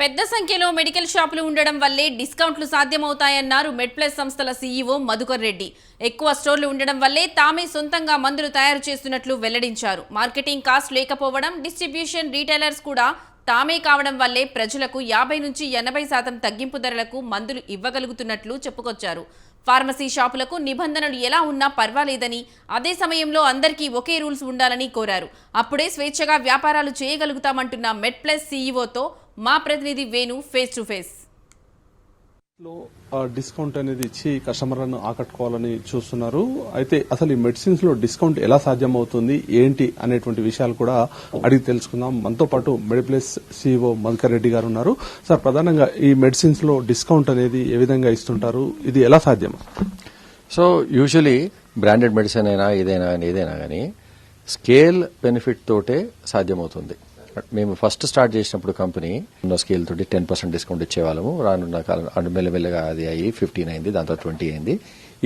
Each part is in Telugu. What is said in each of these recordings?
పెద్ద సంఖ్యలో మెడికల్ షాపులు ఉండడం వల్లే డిస్కౌంట్లు సాధ్యమవుతాయన్నారు మెడ్ప్లస్ సంస్థల సీఈఓ మధుకర్ రెడ్డి. ఎక్కువ స్టోర్లు ఉండడం వల్లే తామే సొంతంగా మందులు తయారు చేస్తున్నట్లు వెల్లడించారు. మార్కెటింగ్ కాస్ట్ లేకపోవడం డిస్ట్రిబ్యూషన్ రీటైలర్స్ కూడా తామే కావడం వల్లే ప్రజలకు యాభై నుంచి ఎనభై శాతం తగ్గింపు ధరలకు మందులు ఇవ్వగలుగుతున్నట్లు చెప్పుకొచ్చారు. ఫార్మసీ షాపులకు నిబంధనలు ఎలా ఉన్నా పర్వాలేదని అదే సమయంలో అందరికీ ఒకే రూల్స్ ఉండాలని కోరారు. అప్పుడే స్వేచ్ఛగా వ్యాపారాలు చేయగలుగుతామంటున్న మెడ్ప్లస్ సీఈఓతో మా ప్రతినిధి Venu face to face. Low discount అనేది ఇచ్చి కస్టమర్లను ఆకట్టుకోవాలని చూస్తున్నారు. అయితే అసలు ఈ మెడిసిన్స్లో డిస్కౌంట్ ఎలా సాధ్యమవుతుంది ఏంటి అనేటువంటి విషయాలు కూడా అడిగి తెలుసుకుందాం. మనతో పాటు మెడిప్లస్ సిఇఓ మధుకర్ రెడ్డి గారు ఉన్నారు. సార్ ప్రధానంగా ఈ మెడిసిన్స్లో డిస్కౌంట్ అనేది ఏ విధంగా ఇస్తుంటారు? ఇది ఎలా సాధ్యం సో యూజువలీ బ్రాండెడ్ మెడిసిన్ అయినా ఏదైనా కానీ ఏదైనా కానీ స్కేల్ బెనిఫిట్ తోటే సాధ్యమవుతుంది. మేము ఫస్ట్ స్టార్ట్ చేసినప్పుడు కంపెనీ ఉన్న స్కేల్ తోటి టెన్ పర్సెంట్ డిస్కౌంట్ ఇచ్చేవాళ్ళము. రానున్న కాలం అండ్ మెల్లమెల్లగా అది అయ్యి ఫిఫ్టీన్ అయింది దాంతో ట్వంటీ అయింది.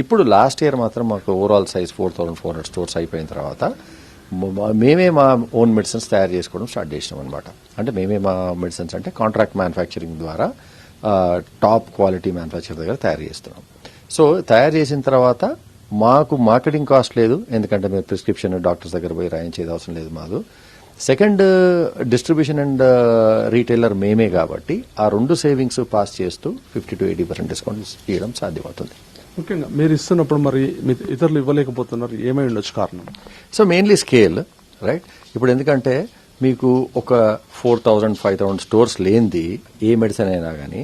ఇప్పుడు లాస్ట్ ఇయర్ మాత్రం మాకు overall size four thousand four hundred stores అయిపోయిన తర్వాత మేమే మా ఓన్ మెడిసిన్స్ తయారు చేసుకోవడం స్టార్ట్ చేసినాం అనమాట అంటే మేమే మా మెడిసిన్స్ అంటే కాంట్రాక్ట్ మ్యానుఫ్యాక్చరింగ్ ద్వారా టాప్ క్వాలిటీ మ్యానుఫ్యాక్చర్ దగ్గర తయారు చేస్తున్నాం. సో తయారు చేసిన తర్వాత మాకు మార్కెటింగ్ కాస్ట్ లేదు. ఎందుకంటే మేము ప్రిస్క్రిప్షన్ డాక్టర్స్ దగ్గర పోయి రాయించేది అవసరం లేదు మాకు. సెకండ్ డిస్ట్రిబ్యూషన్ అండ్ రీటైలర్ మేమే కాబట్టి ఆ రెండు సేవింగ్స్ పాస్ చేస్తూ fifty to eighty percent discount ఇవ్వడం సాధ్యమవుతుంది. ముఖ్యంగా మీరు ఇస్తున్నప్పుడు మరి ఇతరులు ఇవ్వలేకపోతున్నారు ఏమై ఉండొచ్చు కారణం? సో మెయిన్లీ స్కేల్ రైట్ ఇప్పుడు ఎందుకంటే మీకు ఒక four thousand five thousand stores లేనిది ఏ మెడిసిన్ అయినా కానీ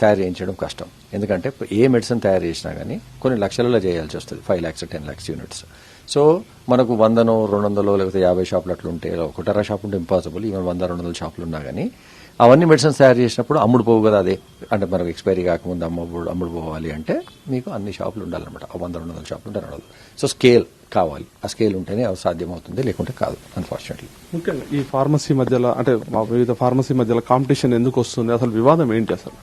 తయారు చేయించడం కష్టం. ఎందుకంటే ఏ మెడిసిన్ తయారు చేసినా కానీ కొన్ని లక్షలలో చేయాల్సి వస్తుంది five lakhs ten lakhs units so మనకు వందనో రెండు వందలో లేకపోతే యాభై షాపులు అట్లా ఉంటే ఒకటర షాప్ ఉంటే ఇంపాసిబుల్ ఈవెన్ వంద రెండు వందల షాపులు ఉన్నా కానీ అవన్నీ మెడిసిన్స్ తయారు చేసినప్పుడు అమ్ముడు పోవు కదా అదే. అంటే మనకు ఎక్స్పైరీ కాకముందు అమ్ముడు అమ్ముడు పోవాలి అంటే మీకు అన్ని షాపులు ఉండాలన్నమాట. ఆ వంద రెండు వందల షాపులు ఉంటే నడవదు సో స్కేల్ కావాలి. ఆ స్కేల్ ఉంటేనే అది సాధ్యమవుతుంది లేకుంటే కాదు అన్ఫార్చునేట్లీ ముఖ్యంగా ఈ ఫార్మసీ మధ్యలో అంటే వివిధ ఫార్మసీ మధ్యలో కాంపిటీషన్ ఎందుకు వస్తుంది? అసలు వివాదం ఏంటి అసలు?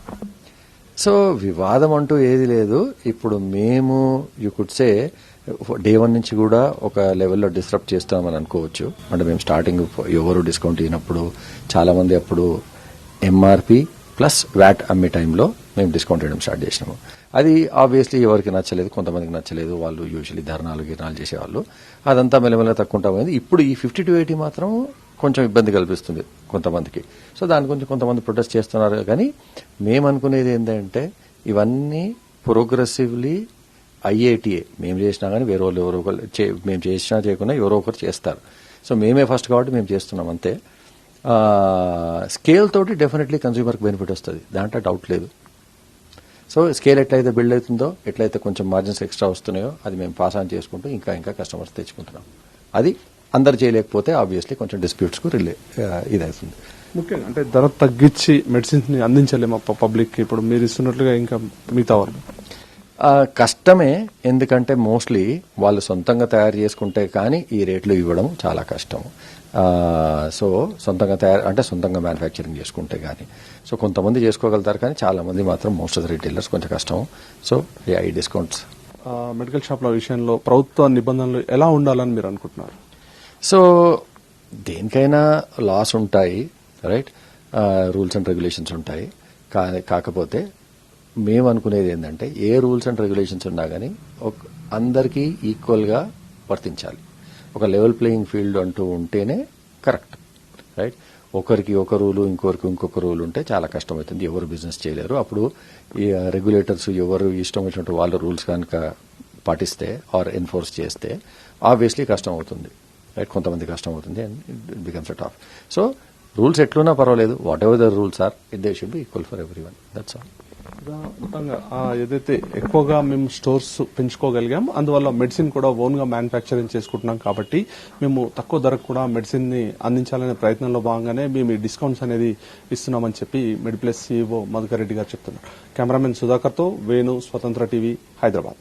సో వివాదం అంటూ ఏది లేదు. ఇప్పుడు మేము you could say day one నుంచి కూడా ఒక లెవెల్లో డిస్టర్బ్ చేస్తామని అనుకోవచ్చు. అంటే మేము స్టార్టింగ్ ఎవరు డిస్కౌంట్ ఇచ్చినప్పుడు చాలా మంది అప్పుడు ఎంఆర్పి ప్లస్ వ్యాట్ అమ్మే టైంలో మేము డిస్కౌంట్ ఇవ్వడం స్టార్ట్ చేసినాము. అది ఆబ్వియస్లీ ఎవరికి నచ్చలేదు కొంతమందికి నచ్చలేదు వాళ్ళు యూజువలీ ధర్నాలు గిరణాలు చేసేవాళ్ళు. అదంతా మెల్లమెల్ల తక్కువ పోయింది ఇప్పుడు ఈ ఫిఫ్టీ టు ఎయిటీ మాత్రం కొంచెం ఇబ్బంది కల్పిస్తుంది కొంతమందికి. సో దాని గురించి కొంతమంది ప్రొటెస్ట్ చేస్తున్నారు. కానీ మేము అనుకునేది ఏంటంటే ఇవన్నీ ప్రోగ్రెసివ్లీ ఐఏటీఏ మేము చేసినా కానీ వేరే వాళ్ళు ఎవరో ఒకరు చే- మేము చేసినా చేయకుండా ఎవరో ఒకరు చేస్తారు. సో మేమే ఫస్ట్ కాబట్టి మేము చేస్తున్నాం అంతే. స్కేల్ తోటి డెఫినెట్లీ కన్స్యూమర్కి బెనిఫిట్ వస్తుంది. దాంట్లో డౌట్ లేదు. సో స్కేల్ ఎట్లయితే బిల్డ్ అవుతుందో ఎట్లయితే కొంచెం మార్జిన్స్ ఎక్స్ట్రా వస్తున్నాయో అది మేము పాస్ ఆన్ చేసుకుంటూ ఇంకా ఇంకా కస్టమర్స్ తెచ్చుకుంటున్నాం. అది అందరు చేయలేకపోతే ఆబ్వియస్లీ కొంచెం డిస్ప్యూట్స్కు రిలే ఇదవుతుంది. ముఖ్యంగా అంటే ధర తగ్గించి మెడిసిన్స్ని అందించలేము పబ్లిక్ ఇప్పుడు మీరు ఇస్తున్నట్లుగా ఇంకా మిగతా వాళ్ళు? కష్టమే ఎందుకంటే మోస్ట్లీ వాళ్ళు సొంతంగా తయారు చేసుకుంటే కానీ ఈ రేట్లు ఇవ్వడం చాలా కష్టం. సో సొంతంగా తయారు అంటే సొంతంగా మ్యానుఫ్యాక్చరింగ్ చేసుకుంటే కానీ. సో కొంతమంది చేసుకోగలుగుతారు కానీ చాలా మంది మాత్రం మోస్ట్ ఆఫ్ ద రీటైలర్స్ కొంచెం కష్టం. సో ఈ డిస్కౌంట్స్ మెడికల్ షాప్ల విషయంలో ప్రభుత్వ నిబంధనలు ఎలా ఉండాలని మీరు అనుకుంటున్నారు? సో దేనికైనా లాస్ ఉంటాయి రైట్ రూల్స్ అండ్ రెగ్యులేషన్స్ ఉంటాయి. కా- కాకపోతే మేము అనుకునేది ఏంటంటే ఏ రూల్స్ అండ్ రెగ్యులేషన్స్ ఉన్నా కానీ అందరికీ ఈక్వల్గా వర్తించాలి. ఒక లెవెల్ ప్లేయింగ్ ఫీల్డ్ అంటూ ఉంటేనే కరెక్ట్ రైట్ ఒకరికి ఒక రూలు ఇంకొకరికి ఇంకొక రూల్ ఉంటే చాలా కష్టమవుతుంది. ఎవరు బిజినెస్ చేయలేరు. అప్పుడు ఈ రెగ్యులేటర్స్ ఎవరు ఇష్టం వచ్చినట్టు వాళ్ళ రూల్స్ కనుక పాటిస్తే ఆర్ ఎన్ఫోర్స్ చేస్తే ఆబ్వియస్లీ కష్టం అవుతుంది రైట్ కొంతమంది కష్టం అవుతుంది and it becomes a so rules ఎట్లున్నా పర్వాలేదు. Whatever the rules are it they should be equal for everyone that's all మొత్తంగా ఏదైతే ఎక్కువగా మేము స్టోర్స్ పెంచుకోగలిగాం అందువల్ల మెడిసిన్ కూడా ఓన్గా మ్యానుఫ్యాక్చరింగ్ చేసుకుంటున్నాం కాబట్టి మేము తక్కువ ధరకు కూడా మెడిసిన్ని అందించాలనే ప్రయత్నంలో భాగంగానే మేము డిస్కౌంట్స్ అనేది ఇస్తున్నామని చెప్పి మెడిప్లస్ సీఈఓ మధుకర్ రెడ్డి గారు చెప్తున్నారు. కెమెరామెన్ సుధాకర్తో వేణు స్వతంత్ర టీవీ హైదరాబాద్.